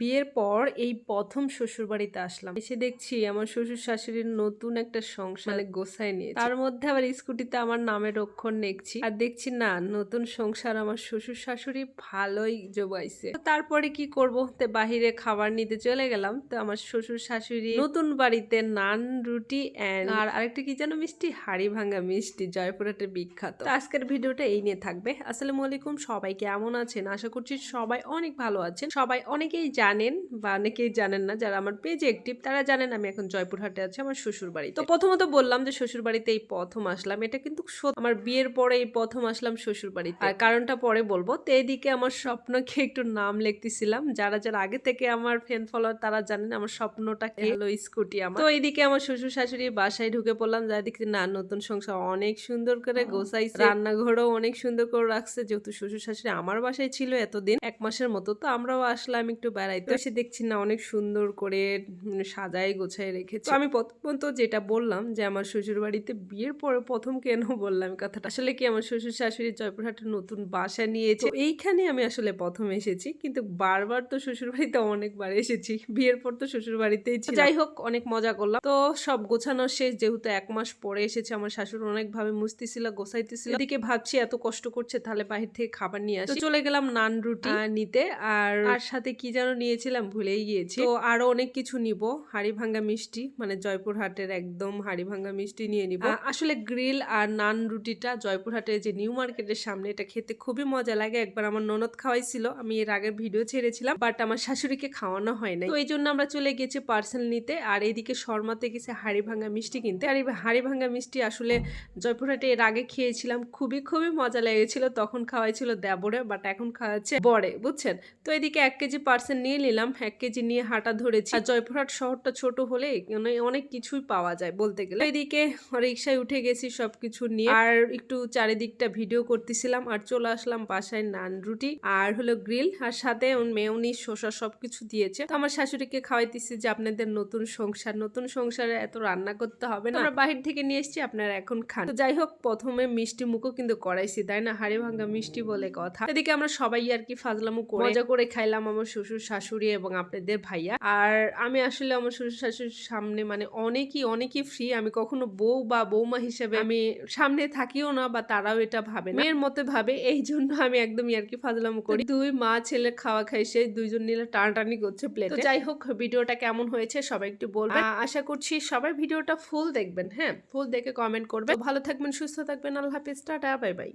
বিয়ের পর এই প্রথম শ্বশুর বাড়িতে আসলাম। এসে দেখছি আমার শ্বশুর শাশুড়ির নতুন একটা সংসার গোছায় নিয়ে তার মধ্যে আবার স্কুটিতে আমার নামের অক্ষর নেকছি। আর দেখছি না, নতুন সংসার আমার শ্বশুর শাশুড়ি ভালোই জোগাইছে তারপরে কি করব? তো বাহিরে খাবার নিতে চলে গেলাম। তো আমার শ্বশুর শাশুড়ি নতুন বাড়িতে নান, রুটি এন্ড আর আরেকটা কি যেন মিষ্টি? হাড়ি ভাঙ্গা মিষ্টি জয়পুরহাটের বিখ্যাত। আজকের ভিডিওটা এই নিয়ে থাকবে। আসসালামু আলাইকুম, সবাই কেমন আছেন? আশা করছি সবাই অনেক ভালো আছেন। সবাই অনেকেই জানেন বা অনেকেই জানেন না যারা আমার পেজে অ্যাক্টিভ তারা জানেন আমি এখন জয়পুরহাটে আছি আমার শ্বশুর বাড়ি তো প্রথমত বললাম যে শ্বশুর বাড়িতে এই প্রথম আসলাম এটা কিন্তু আমার বিয়ের পরে এই প্রথম আসলাম শ্বশুর বাড়িতে। আর কারণটা পরে বলব তো এইদিকে আমার স্বপ্নকে একটু নাম লিখতেছিলাম যারা যারা আগে থেকে আমার ফ্যান ফলোয়ার তারা জানেন আমার স্বপ্নটা কি? হলো স্কুটি আমার। তো এইদিকে আমার শ্বশুর শাশুড়ি বাসায় ঢুকে পড়লাম যা দেখছি না নতুন সংসার অনেক সুন্দর করে গোছাইছে। রান্নাঘরও অনেক সুন্দর করে রাখছে যেহেতু শ্বশুর শাশুড়ি আমার বাসায় ছিল এতদিন এক মাসের মতো। তো আমরাও আসলাম একটু বেড়াইতে এসে দেখছি না অনেক সুন্দর করে উম, সাজায় গোছায় রেখেছে। আমি প্রথমত যেটা বললাম যে আমার শ্বশুর বাড়িতে বিয়ের পরে প্রথম কেন বললাম কথাটা? আসলে কি আমার শ্বশুর শাশুড়ি জয়পুরহাটে নতুন বাসা নিয়েছে? এইখানে আমি আসলে প্রথম এসেছি কিন্তু বারবার তো শ্বশুর বাড়িতে অনেকবার এসেছি। বিয়ের পর তো শ্বশুর বাড়িতেই যাই হোক অনেক মজা করলাম। তো সব গোছানো শেষ যেহেতু এক মাস পরে এসেছে আমার শাশুড়ি অনেক ভাবে মুছতেছিল গোছাইতেছিল। এদিকে ভাবছি এত কষ্ট করছে তাহলে বাহির থেকে খাবার নিয়ে আসি। চলে গেলাম নান রুটি নিতে আর আর সাথে কি যেন নিয়েছিলাম ভুলেই গিয়েছি। তো আরও অনেক কিছু নিব হাড়ি ভাঙ্গা মিষ্টি মানে জয়পুরহাটের একদম হাড়ি ভাঙ্গা মিষ্টি নিয়ে নিব। আসলে গ্রিল আর নান রুটিটা জয়পুরহাটের যে নিউ মার্কেটের সামনে এটা খেতে খুবই মজা লাগে। একবার আমার ননদ খাওয়াইছিল আমি এর আগের ভিডিও ছেড়েছিলাম বাট আমার শাশুড়িকে খাওয়ানো হয় নাই। তো এই জন্য আমরা চলে গেছি পার্সেল নিতে আর এইদিকে শর্মাতে গেছে হাড়ি ভাঙ্গা মিষ্টি কিনতে। আর এই হাড়ি ভাঙ্গা মিষ্টি আসলে জয়পুরহাটে এর আগে খেয়েছিলাম খুবই খুবই মজা লেগেছিল। তখন খাওয়াইছিল দেবরে বাট এখন খাওয়াচ্ছে বড়ে বুঝছেন? তো এদিকে এক কেজি পার্সেল নিয়ে নিলাম, এক কেজি নিয়ে হাঁটা ধরেছি। আর জয়পুরহাট শহরটা ছোট হলে মানে অনেক কিছুই পাওয়া যায় বলতে গেলে। এদিকে রিক্সায় উঠে গেছি সবকিছু নিয়ে। আর একটু চারিদিকটা ভিডিও করতেছিলাম আর চলে আসলাম বাসায় নান রুটি আর হলো গ্রিল আর সাথে মেয়নি শসা সবকিছু দিয়েছে। তো আমার শাশুড়িকে খাওয়াইতেছি যে আপনাদের নতুন সংসার, নতুন সংসারে এত রান্না করতে হবে না। আমরা বাহির থেকে নিয়ে এসেছি, আপনারা এখন খান। তো যাই হোক, প্রথমে মিষ্টি মুখও কিন্তু করাইছি, তাই না? হাড়ি ভাঙ্গা মিষ্টি বলে কথা। এদিকে আমরা সবাই আর কি ফাজলামু মজা করে খাইলাম আমার শ্বশুর শাশুড়ি। এবং আপনাদের ভাইয়া। আর আমি আসলে আমার শ্বশুর শাশুড়ির সামনে মানে অনেকই অনেকই ফ্রি আমি কখনো বউ বা বৌমা হিসেবে আমি সামনে থাকিও না বা তারাও এটা ভাবে মেয়ের মতে ভাবে, এই জন্য আমি একদম ইয়ার্কি ফাজলামু করি। দুই মা ছেলে খাওয়া খাই সে দুইজন নিলে টানাটানি করছে প্লেটে যাই হোক, ভিডিওটা কেমন হয়েছে সবাই একটু বলবেন। আশা করছি সবাই ভিডিওটা ফুল দেখবেন হ্যাঁ? ফুল দেখে কমেন্ট করবেন। ভালো থাকবেন, সুস্থ থাকবেন। আল্লাহ হাফিজ, টাটা বাই বাই